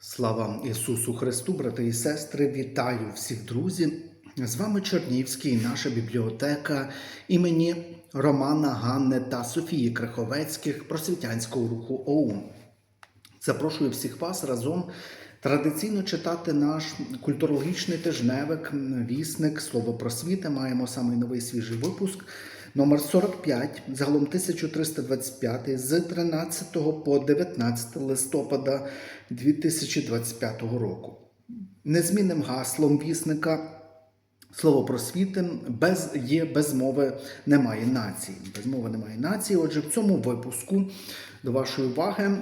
Слава Ісусу Христу, брати і сестри, вітаю всіх друзів. З вами Чернівський, наша бібліотека імені Романа, Ганни та Софії Криховецьких просвітянського руху ОУН. Запрошую всіх вас разом традиційно читати наш культурологічний тижневик, вісник, слово просвіти. Маємо самий новий свіжий випуск. Номер 45, загалом 1325, з 13 по 19 листопада 2025 року. Незмінним гаслом вісника Слово просвіти без є без мови немає нації. Без мови немає нації. Отже, в цьому випуску до вашої уваги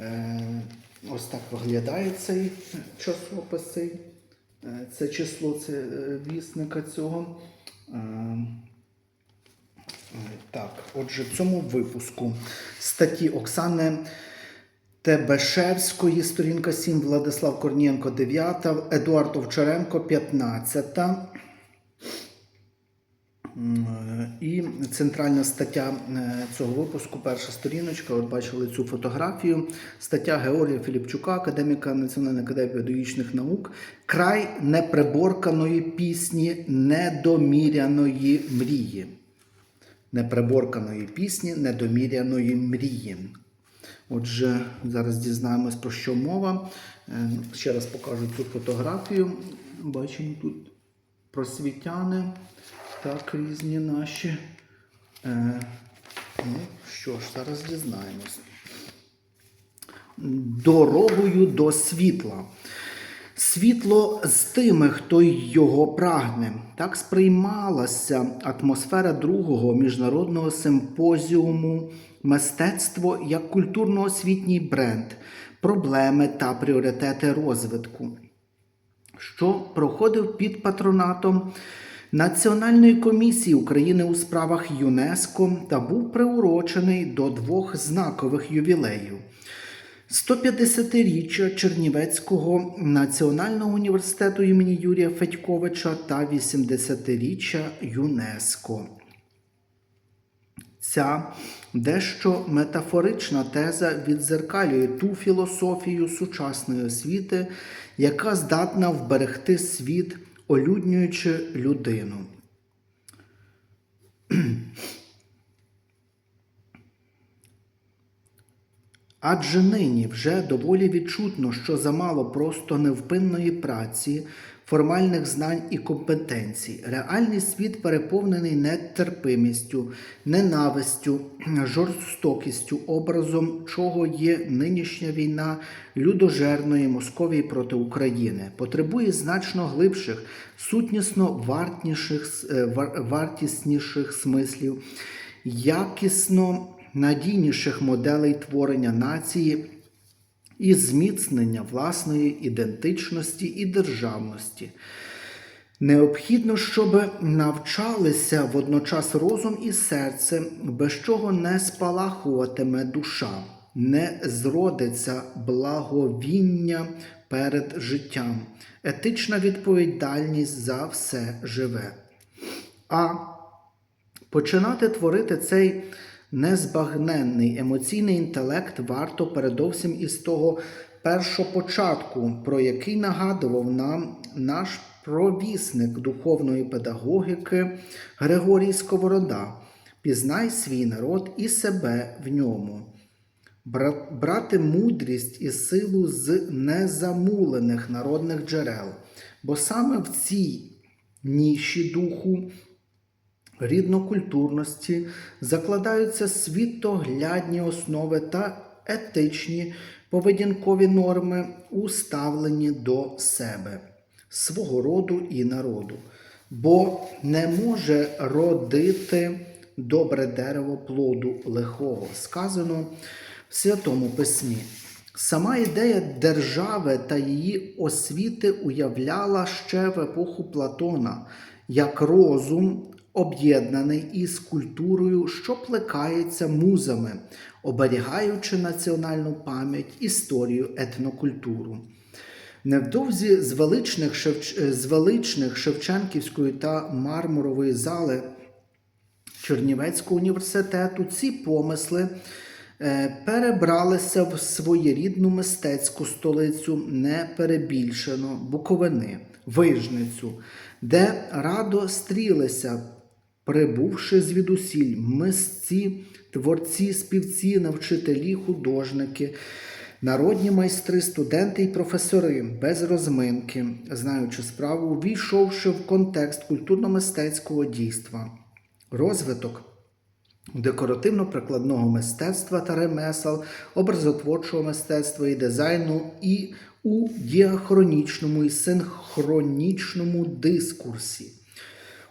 е, ось так виглядає цей часопис, е, це число це е, вісника цього. Е, так, отже, в цьому випуску статті Оксани Тебешевської, сторінка 7, Владислав Корнієнко, 9, Едуард Овчаренко, 15. І центральна стаття е, цього випуску, перша сторіночка. От бачили цю фотографію. Стаття Георгія Філіпчука, академіка Національної академії педагогічних наук. Край неприборканої пісні, недоміряної мрії. Неприборканої пісні, недоміряної мрії. Отже, зараз дізнаємось, про що мова. Е, Ще раз покажу цю фотографію. Бачимо тут просвітяни, так, різні наші. Е, Ну, що ж, зараз дізнаємось. Дорогою до світла. Світло з тими, хто його прагне. Так сприймалася атмосфера другого міжнародного симпозіуму мистецтво як культурно-освітній бренд, проблеми та пріоритети розвитку, що проходив під патронатом Національної комісії України у справах ЮНЕСКО та був приурочений до двох знакових ювілеїв. 150-річчя Чернівецького національного університету імені Юрія Федьковича та 80-річчя ЮНЕСКО. Ця дещо метафорична теза відзеркалює ту філософію сучасної освіти, яка здатна вберегти світ, олюднюючи людину. Адже нині вже доволі відчутно, що замало просто невпинної праці, формальних знань і компетенцій. Реальний світ переповнений нетерпимістю, ненавистю, жорстокістю, образом, чого є нинішня війна людожерної Московії проти України, потребує значно глибших, сутнісно вартніших, е, вартісніших смислів, якісно надійніших моделей творення нації і зміцнення власної ідентичності і державності. Необхідно, щоб навчалися водночас розум і серце, без чого не спалахуватиме душа, не зродиться благовіння перед життям, етична відповідальність за все живе. А Починати творити цей незбагненний емоційний інтелект варто передовсім із того першопочатку, про який нагадував нам наш провісник духовної педагогіки Григорій Сковорода. Пізнай свій народ і себе в ньому. Брати мудрість і силу з незамулених народних джерел, бо саме в цій ніші духу ріднокультурності закладаються світоглядні основи та етичні поведінкові норми, уставлені до себе, свого роду і народу, бо не може родити добре дерево плоду лихого, сказано в Святому Письмі. Сама ідея держави та її освіти уявляла ще в епоху Платона як розум, об'єднаний із культурою, що плекається музами, оберігаючи національну пам'ять, історію, етнокультуру. Невдовзі з величних, Шевч... з величних Шевченківської та Мармурової зали Чернівецького університету ці помисли е, перебралися в своєрідну мистецьку столицю неперебільшено Буковини, Вижницю, де радо стрілися, прибувши звідусіль мисці, творці, співці, навчителі, художники. Народні майстри, студенти і професори без розминки, знаючи справу, війшовши в контекст культурно-мистецького дійства, розвиток декоративно-прикладного мистецтва та ремесел, образотворчого мистецтва і дизайну і у діахронічному і синхронічному дискурсі.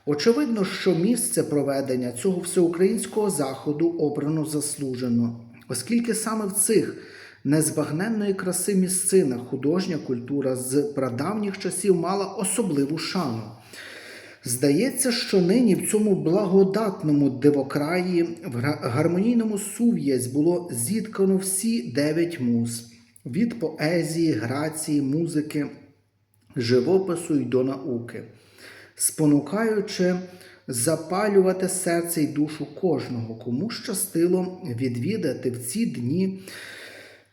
Очевидно, що місце проведення цього всеукраїнського заходу обрано заслужено, оскільки саме в цих незбагненної краси місцинах художня культура з прадавніх часів мала особливу шану. Здається, що нині в цьому благодатному дивокраї, в гармонійному сув'язь було зіткано всі дев'ять муз від поезії, грації, музики, живопису й до науки, спонукаючи запалювати серце й душу кожного, кому щастило відвідати в ці дні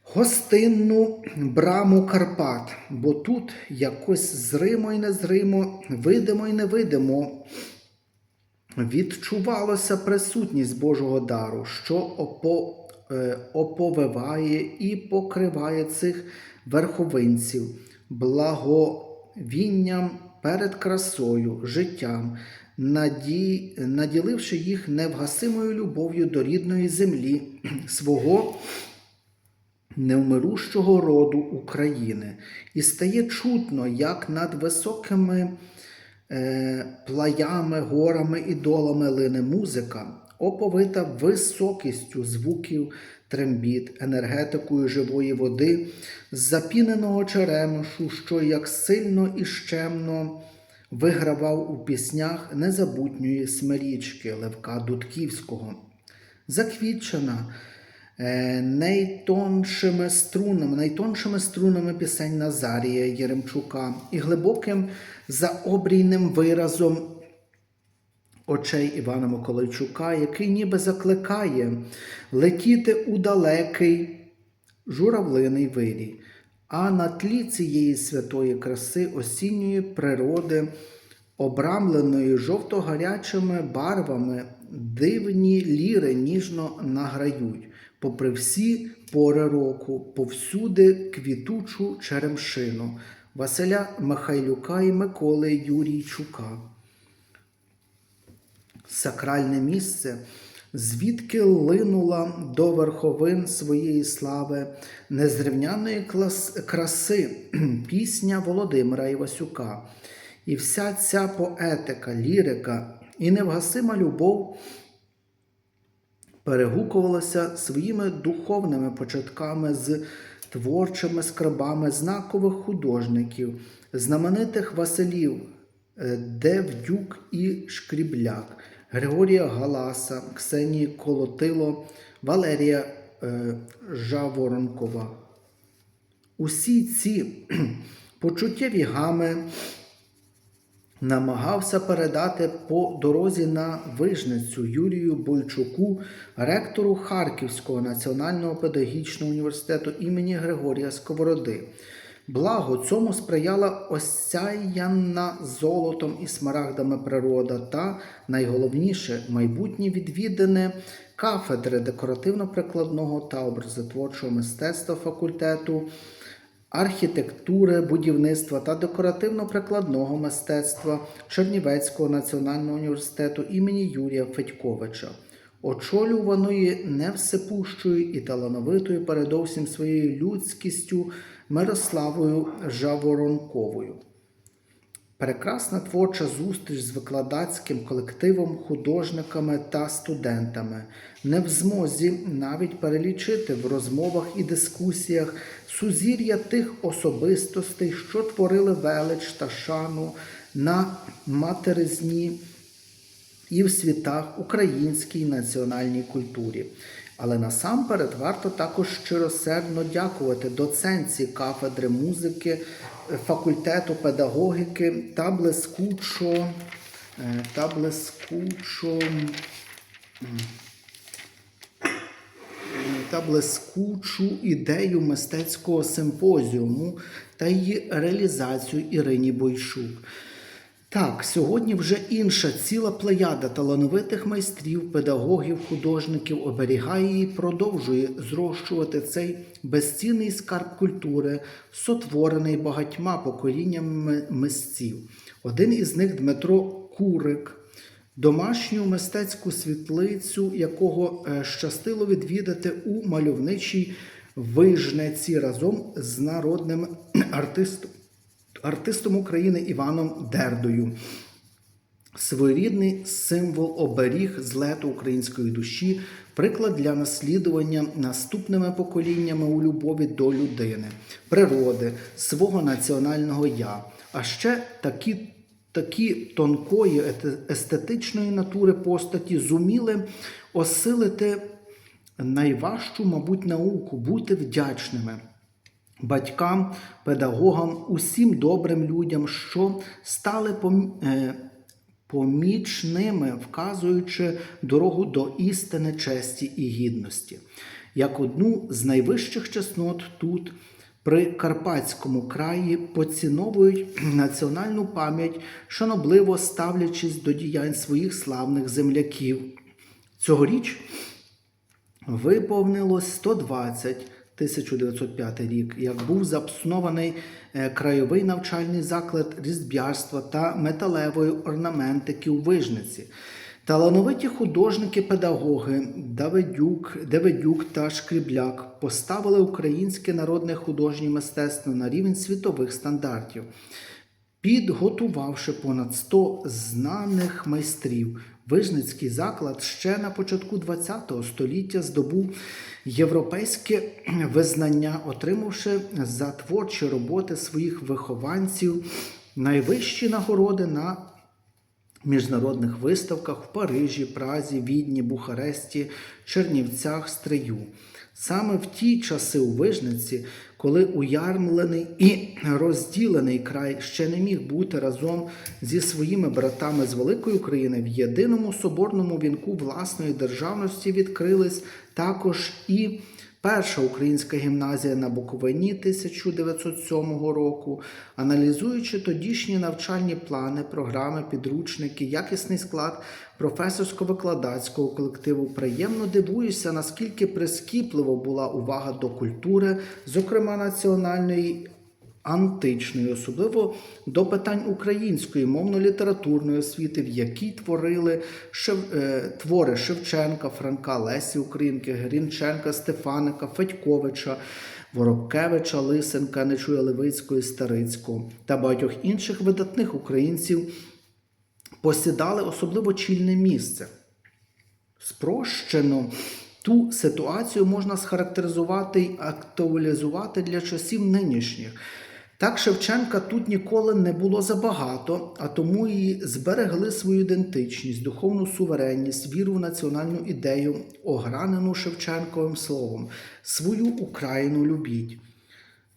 гостинну браму Карпат, бо тут якось зримо й незримо, видимо й невидимо відчувалося присутність Божого дару, що опо, е, оповиває і покриває цих верховинців благовінням перед красою, життям, наді, наділивши їх невгасимою любов'ю до рідної землі, свого невмирущого роду України, і стає чутно, як над високими е, плаями, горами і долами лине музика, оповита високістю звуків трембіт, енергетикою живої води, запіненого черемошу, що як сильно і щемно вигравав у піснях незабутньої смирічки Левка Дудківського. Заквітчена е, найтоншими струнами, найтоншими струнами пісень Назарія Єремчука і глибоким заобрійним виразом очей Івана Миколайчука, який ніби закликає летіти у далекий журавлиний вирій. А на тлі цієї святої краси осінньої природи, обрамленої жовто-гарячими барвами, дивні ліри ніжно награють, попри всі пори року, повсюди квітучу черемшину Василя Михайлюка і Миколи Юрійчука сакральне місце, звідки линула до верховин своєї слави незрівняної краси пісня Володимира Івасюка. І вся ця поетика, лірика і невгасима любов перегукувалася своїми духовними початками з творчими скарбами знакових художників, знаменитих Василів е, Девдюк і Шкрібляк, Григорія Галаса, Ксенії Колотило, Валерія е, Жаворонкова. Усі ці почуттєві гами намагався передати по дорозі на Вижницю Юрію Бойчуку, ректору Харківського національного педагогічного університету імені Григорія Сковороди. Благо цьому сприяла осяяна золотом і смарагдами природа та, найголовніше, майбутні відвідини кафедри декоративно-прикладного та образотворчого мистецтва факультету архітектури, будівництва та декоративно-прикладного мистецтва Чернівецького національного університету імені Юрія Федьковича, очолюваної невсепущою і талановитою передовсім своєю людськістю Мирославою Жаворонковою. Прекрасна творча зустріч з викладацьким колективом, художниками та студентами, не в змозі навіть перелічити в розмовах і дискусіях сузір'я тих особистостей, що творили велич та шану на материзні і в світах українській національній культурі. Але насамперед варто також щиросердно дякувати доценці кафедри музики, факультету педагогіки та блискучо, е, та блискучо та блискучу ідею мистецького симпозіуму та її реалізацію Ірині Бойчук. Так, сьогодні вже інша ціла плеяда талановитих майстрів, педагогів, художників оберігає і продовжує зрощувати цей безцінний скарб культури, сотворений багатьма поколіннями мисців. Один із них Дмитро Курик, домашню мистецьку світлицю, якого е, щастило відвідати у мальовничій вижнеці разом з народним артистом артистом України Іваном Дердою. Своєрідний символ оберіг злету української душі, приклад для наслідування наступними поколіннями у любові до людини, природи, свого національного я, а ще такі, такі тонкої естетичної натури постаті зуміли осилити найважчу, мабуть, науку бути вдячними батькам, педагогам, усім добрим людям, що стали е, помічними, вказуючи дорогу до істини, честі і гідності. Як одну з найвищих чеснот тут, при Карпатському краї, поціновують національну пам'ять, шанобливо ставлячись до діянь своїх славних земляків. Цьогоріч виповнилось 120 1905 рік, як був заснований е, краєвий навчальний заклад різьбярства та металевої орнаментики у Вижниці. Талановиті художники-педагоги Давидюк, Давидюк та Шкрібляк поставили українське народне художнє мистецтво на рівень світових стандартів підготувавши понад 100 знаних майстрів. Вижницький заклад ще на початку ХХ століття здобув європейське визнання, отримавши за творчі роботи своїх вихованців найвищі нагороди на міжнародних виставках в Парижі, Празі, Відні, Бухаресті, Чернівцях, Стрию. Саме в ті часи у Вижниці, коли уярмлений і розділений край ще не міг бути разом зі своїми братами з Великої України в єдиному соборному вінку власної державності відкрились також і Перша українська гімназія на Буковині 1907 року, аналізуючи тодішні навчальні плани, програми, підручники, якісний склад професорсько-викладацького колективу, приємно дивуюся, наскільки прискіпливо була увага до культури, зокрема національної античної, особливо до питань української мовно-літературної освіти, в якій творили Шев... е, твори Шевченка, Франка, Лесі Українки, Грінченка, Стефаника, Федьковича, Воробкевича, Лисенка, Нечуя Левицького, Старицького та багатьох інших видатних українців посідали особливо чільне місце. Спрощено ту ситуацію можна схарактеризувати і актуалізувати для часів нинішніх. Так, Шевченка тут ніколи не було забагато, а тому і зберегли свою ідентичність, духовну суверенність, віру в національну ідею, огранену Шевченковим словом, свою Україну любіть.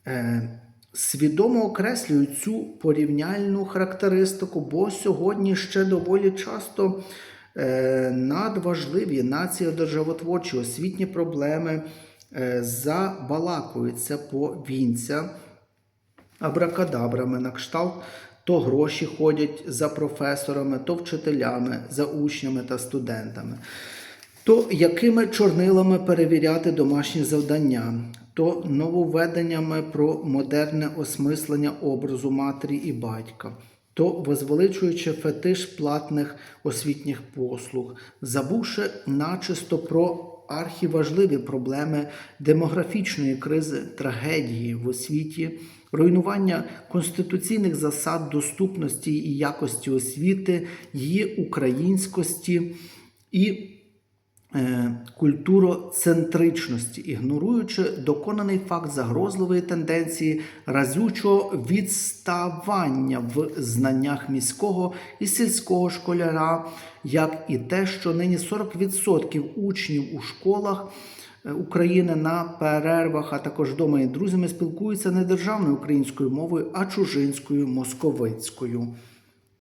Е, свідомо окреслюю цю порівняльну характеристику, бо сьогодні ще доволі часто е, надважливі націодержавотворчі освітні проблеми е, забалакуються по вінця абракадабрами на кшталт. То гроші ходять за професорами, то вчителями, за учнями та студентами, то якими чорнилами перевіряти домашні завдання, то нововведеннями про модерне осмислення образу матері і батька, то возвеличуючи фетиш платних освітніх послуг, забувши начисто про архіважливі проблеми демографічної кризи, трагедії в освіті, руйнування конституційних засад доступності і якості освіти, її українськості і е, культуроцентричності, ігноруючи доконаний факт загрозливої тенденції разючого відставання в знаннях міського і сільського школяра, як і те, що нині 40% учнів у школах. Е, України на перервах, а також вдома і друзями спілкуються не державною українською мовою, а чужинською московицькою.